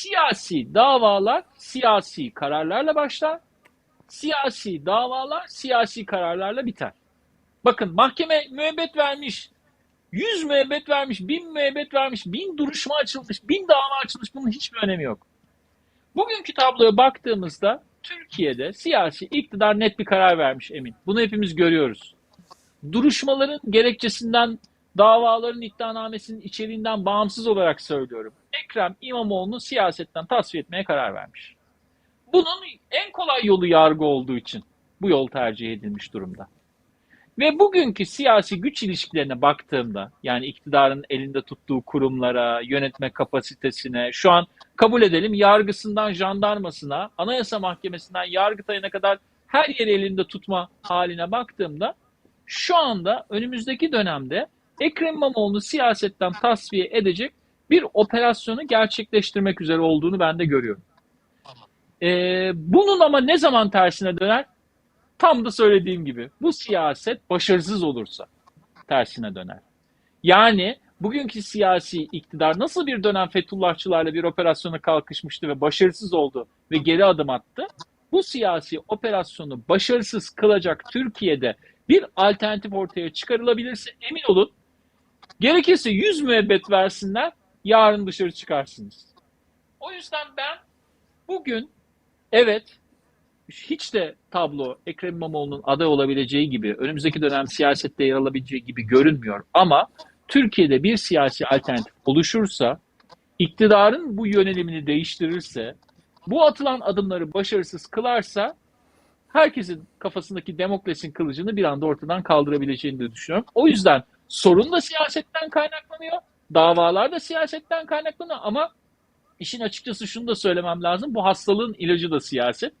Siyasi davalar siyasi kararlarla başlar. Siyasi davalar siyasi kararlarla biter. Bakın mahkeme müebbet vermiş. 100 müebbet vermiş, 1000 müebbet vermiş, 1000 duruşma açılmış, 1000 dava açılmış. Bunun hiçbir önemi yok. Bugünkü tabloya baktığımızda Türkiye'de siyasi iktidar net bir karar vermiş Emin. Bunu hepimiz görüyoruz. Duruşmaların gerekçesinden, davaların iddianamesinin içeriğinden bağımsız olarak söylüyorum. Ekrem İmamoğlu'nu siyasetten tasfiye etmeye karar vermiş. Bunun en kolay yolu yargı olduğu için bu yol tercih edilmiş durumda. Ve bugünkü siyasi güç ilişkilerine baktığımda yani iktidarın elinde tuttuğu kurumlara, yönetme kapasitesine, şu an kabul edelim yargısından jandarmasına, anayasa mahkemesinden yargıtayına kadar her yeri elinde tutma haline baktığımda şu anda önümüzdeki dönemde Ekrem İmamoğlu'nu siyasetten tasfiye edecek bir operasyonu gerçekleştirmek üzere olduğunu ben de görüyorum. Ee, bunun ama ne zaman tersine döner? Tam da söylediğim gibi bu siyaset başarısız olursa tersine döner. Yani bugünkü siyasi iktidar nasıl bir dönem Fethullahçılarla bir operasyona kalkışmıştı ve başarısız oldu ve geri adım attı. Bu siyasi operasyonu başarısız kılacak Türkiye'de bir alternatif ortaya çıkarılabilirse emin olun gerekirse 100 müebbet versinler yarın dışarı çıkarsınız. O yüzden ben bugün evet hiç de tablo Ekrem İmamoğlu'nun aday olabileceği gibi, önümüzdeki dönem siyasette yer alabileceği gibi görünmüyor. Ama Türkiye'de bir siyasi alternatif oluşursa, iktidarın bu yönelimini değiştirirse, bu atılan adımları başarısız kılarsa, herkesin kafasındaki demokrasinin kılıcını bir anda ortadan kaldırabileceğini de düşünüyorum. O yüzden sorun da siyasetten kaynaklanıyor, davalar da siyasetten kaynaklanıyor ama işin açıkçası şunu da söylemem lazım, bu hastalığın ilacı da siyaset.